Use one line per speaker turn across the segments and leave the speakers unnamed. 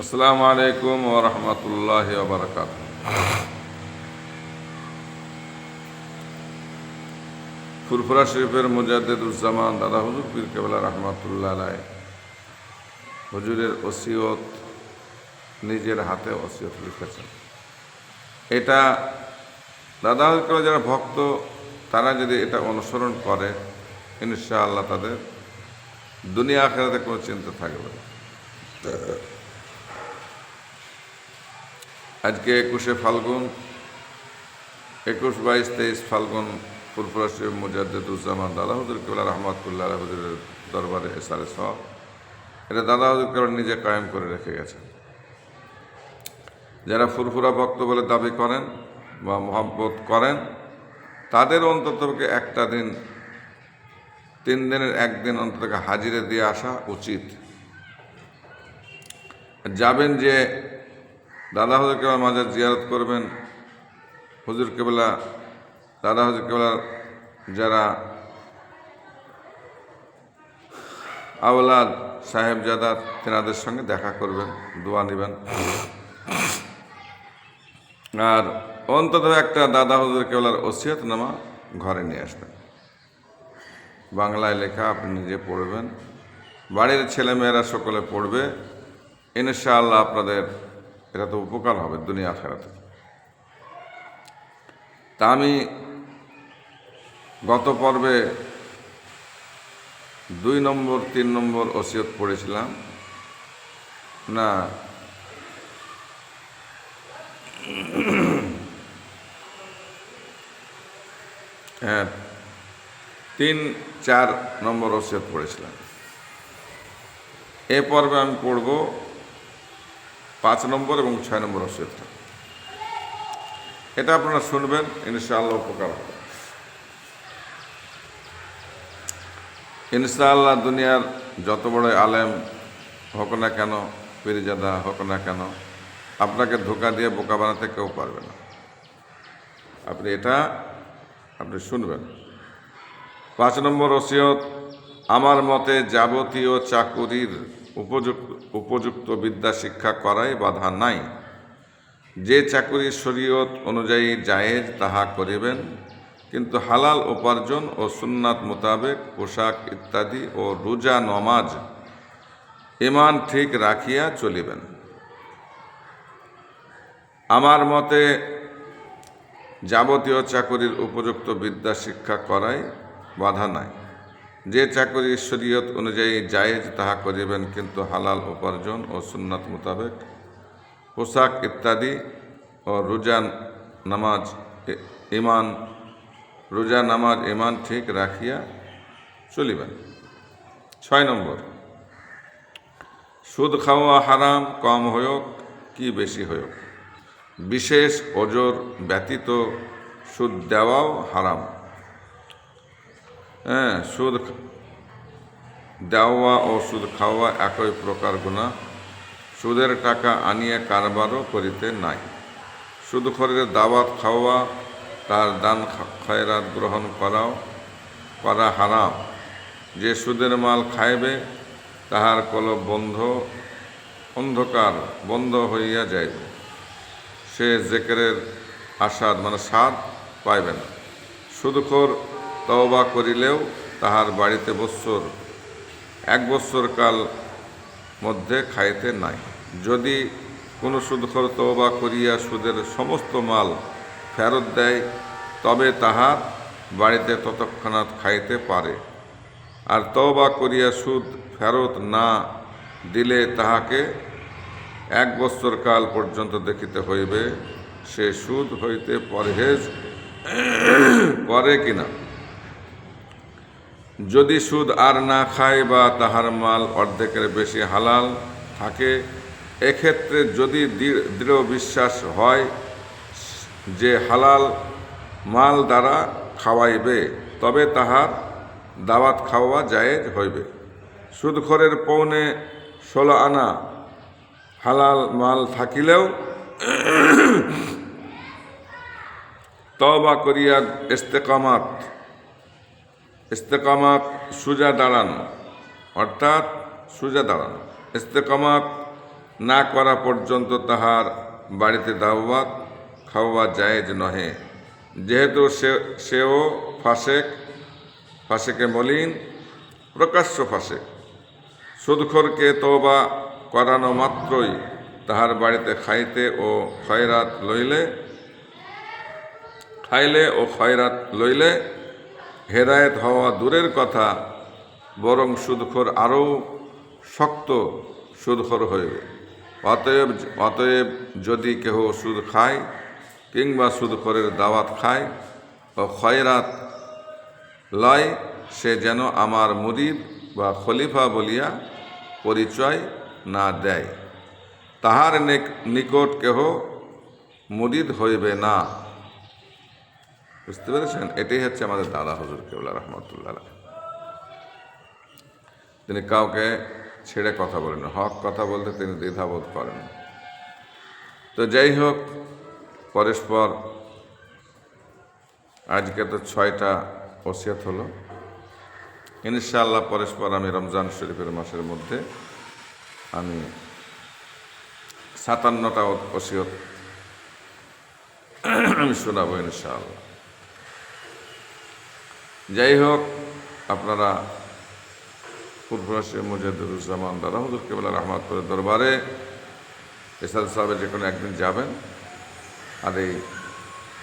আসসালামু আলাইকুম ও রহমতুল্লাহ বারকাত ফুরফুরা শরীফের মুজাদ্দুজ্জামান দাদা হুজুর পীর কেবলা রহমতুল্লাহ আলাই হুজুরের ওসিয়ত নিজের হাতে ওসিয়ত লিখেছেন। এটা দাদা হুজুর যারা ভক্ত, তারা যদি এটা অনুসরণ করে, ইনশাআল্লাহ তাদের দুনিয়া আখেরাতে কোনো চিন্তা থাকবে একুশে ফাল্গুন, একুশ বাইশ তেইশ ফাল্গুন ফুরফুরা শরীফ মুজাদ্দুজ্জামান দাদা হুজুর কেবলা রহমতুল্লাহ হুজুরের দরবারে এসারে সব এটা দাদা হুজুর কেবল নিজে কায়েম করে রেখে গেছেন। যারা ফুরফুরা ভক্ত বলে দাবি করেন বা মহাব্বত করেন, তাদের অন্ততকে একটা দিন, তিন দিনের একদিন অন্ততকে হাজিরে দিয়ে আসা উচিত। যাবেন যে দাদা হুজুর কেবলা মাজার জিয়ারত করবেন। হুজুর কেবলা, দাদা হুজুর কেবলার যারা আওলাদ সাহেবজাদার তেনাদের সঙ্গে দেখা করবেন, দোয়া নেবেন। আর অন্তত একটা দাদা হুজুর কেবলার ওসিয়ত নামা ঘরে নিয়ে আসবেন। বাংলায় লেখা আপনি নিজে পড়বেন। বাড়ির ছেলেমেয়েরা সকলে পড়বে। ইনশাআল্লাহ আপনাদের এটা তো উপকার হবে দুনিয়া ফেরাতে তা আমি গত পর্বে দুই নম্বর, তিন নম্বর ওসিয়ত পড়েছিলাম। না হ্যাঁ তিন, চার নম্বর ওসিয়ত পড়েছিলাম। এ পর্বে আমি পড়ব পাঁচ নম্বর এবং ছয় নম্বর ওসিয়তটা এটা আপনারা শুনবেন, ইনশাআল্লাহ উপকার হবে। ইনশাআল্লাহ দুনিয়ার যত বড় আলেম হোক না কেন, পিরিজাদা হোক না কেন, আপনাকে ধোকা দিয়ে বোকা বানাতে কেউ পারবে না। আপনি এটা আপনি শুনবেন। পাঁচ নম্বর ওসিয়ত, আমার মতে যাবতীয় চাকুরির উপযুক্ত উপযুক্ত বিদ্যা শিক্ষা করাই বাধা নাই। যে চাকুরি শরীয়ত অনুযায়ী জায়েজ তাহা করিবেন, কিন্তু হালাল উপার্জন ও সুন্নাত মোতাবেক পোশাক ইত্যাদি ও রোজা নমাজ ইমান ঠিক রাখিয়া চলিবেন। আমার মতে যাবতীয় চাকরির উপযুক্ত বিদ্যা শিক্ষা করাই বাধা নাই। যে চাকরি শরীয়ত অনুযায়ী জায়েজ, তাহা করিবেন, কিন্তু হালাল উপার্জন ও সুন্নাত মোতাবেক পোশাক ইত্যাদি ও রোজা নামাজ ইমান রোজা নামাজ ইমান ঠিক রাখিয়া চলিবেন। ছয় নম্বর, সুদ খাওয়া হারাম, কম হয়োক, কি বেশি হয়োক? বিশেষ ওজোর ব্যতীত সুদ দেওয়াও হারাম। হ্যাঁ সুদ দেওয়া ও সুদ খাওয়া একই প্রকার গুণা সুদের টাকা আনিয়ে কারবারও করিতে নাই। সুদখরের দাওয়াত খাওয়া, তার দান খয়রাত গ্রহণ করাও, করা হারাম। যে সুদের মাল খাইবে, তাহার কলব বন্ধ, অন্ধকার বন্ধ হইয়া যাইবে। সে জেকেরের আস্বাদ মানে স্বাদ পাইবে না। সুদখোর তওবা করিলেও তাহার বাড়িতে বৎসর, এক বৎসর কাল মধ্যে খাইতে নাই। যদি কোনো সুদখোর তওবা করিয়া সুদের সমস্ত মাল ফেরত দেয়, তবে তাহার বাড়িতে ততক্ষণাৎ খাইতে পারে। আর তওবা করিয়া সুদ ফেরত না দিলে তাহাকে এক বৎসর কাল পর্যন্ত দেখিতে হইবে, সে সুদ হইতে পরহেজ করে কিনা। যদি সুদ আর না খায় বা তাহার মাল অর্ধেকের বেশি হালাল থাকে, এক্ষেত্রে যদি দৃঢ়- বিশ্বাস হয় যে হালাল মাল দ্বারা খাওয়াইবে, তবে তাহার দাওয়াত খাওয়া জায়েজ হইবে। সুদখরের পৌনে ষোলো আনা হালাল মাল থাকিলেও তবা করিয়া ইস্তেকামাত ইস্তেকামাত সুজা দাঁড়ানো, অর্থাৎ সোজা দাঁড়ানো। ইস্তেকামাত না করা পর্যন্ত তাহার বাড়িতে দাওয়াত খাওয়া জায়েজ নহে। যেহেতু সে, সেও ফাঁসেক, ফাসেকে মলিন, প্রকাশ্য ফাসেক। সুদখোরকে তওবা করানো মাত্রই তাহার বাড়িতে খাইতে ও খয়রাত লইলে, খাইলে ও খয়রাত লইলে হেদায়েত হওয়া দূরের কথা, বরং সুদখোর আরও শক্ত সুদখোর হইবে অতএব অতএব যদি কেহ সুদ খায় কিংবা সুদখোরের দাওয়াত খায় ও খয়রাত লয়, সে যেন আমার মুরিদ বা খলিফা বলিয়া পরিচয় না দেয়। তাহার নিক- নিকট কেহ মুরিদ হইবে না। বুঝতে পেরেছেন? এটাই হচ্ছে আমাদের দাদা হজুর কেবলা রহমতুল্লাহ তিনি কাউকে ছেড়ে কথা বলেন হক কথা বলতে তিনি দ্বিধাবোধ করেন তো যাই হোক, পরস্পর আজকে তো ছয়টা ওসিয়ত হলো। ইনশাআল্লাহ পরস্পর আমি রমজান শরীফের মাসের মধ্যে আমি সাতান্নটা ওসিয়ত আমি শোনাবো ইনশাআল্লাহ। যাই হোক আপনারা পূর্বরাশি মুজাদুরুজ্জামান দাদা হুজুর কেবলা রহমাতুল্লাহ দরবারে এসাদ সাহেবের যে কোনো একদিন যাবেন আর এই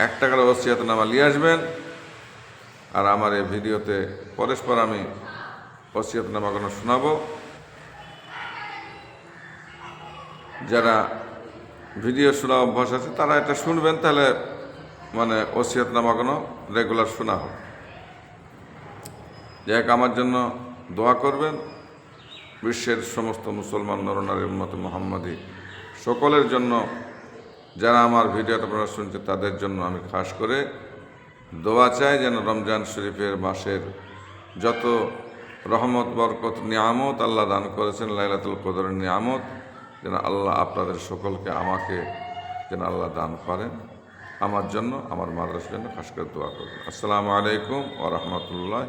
এক টাকার ওসিয়াত নামা নিয়ে আসবেন। আর আমার এই ভিডিওতে পরস্পর আমি ওসিয়াত নামাগুলো শোনাবো। যারা ভিডিও শোনা অভ্যাস আছে তারা এটা শুনবেন, তাহলে মানে ওসিয়াত নামাগুলো রেগুলার শোনা হোক। হোক আমার জন্য দোয়া করবেন। বিশ্বের সমস্ত মুসলমান নরনারীর মতো মোহাম্মদী, সকলের জন্য যারা আমার ভিডিওটা আপনারা শুনছে তাদের জন্য আমি খাস করে দোয়া চাই যেন রমজান শরীফের মাসের যত রহমত, বরকত, নিয়ামত আল্লাহ দান করেছেন, লাইলাতুল কদরের নিয়ামত, যেন আল্লাহ আপনাদের সকলকে আমাকে যেন আল্লাহ দান করেন। আমার জন্য আমার মাদ্রাসার জন্য খাস করে দোয়া করবেন। আসসালামু আলাইকুম ও রহমতুল্লাহ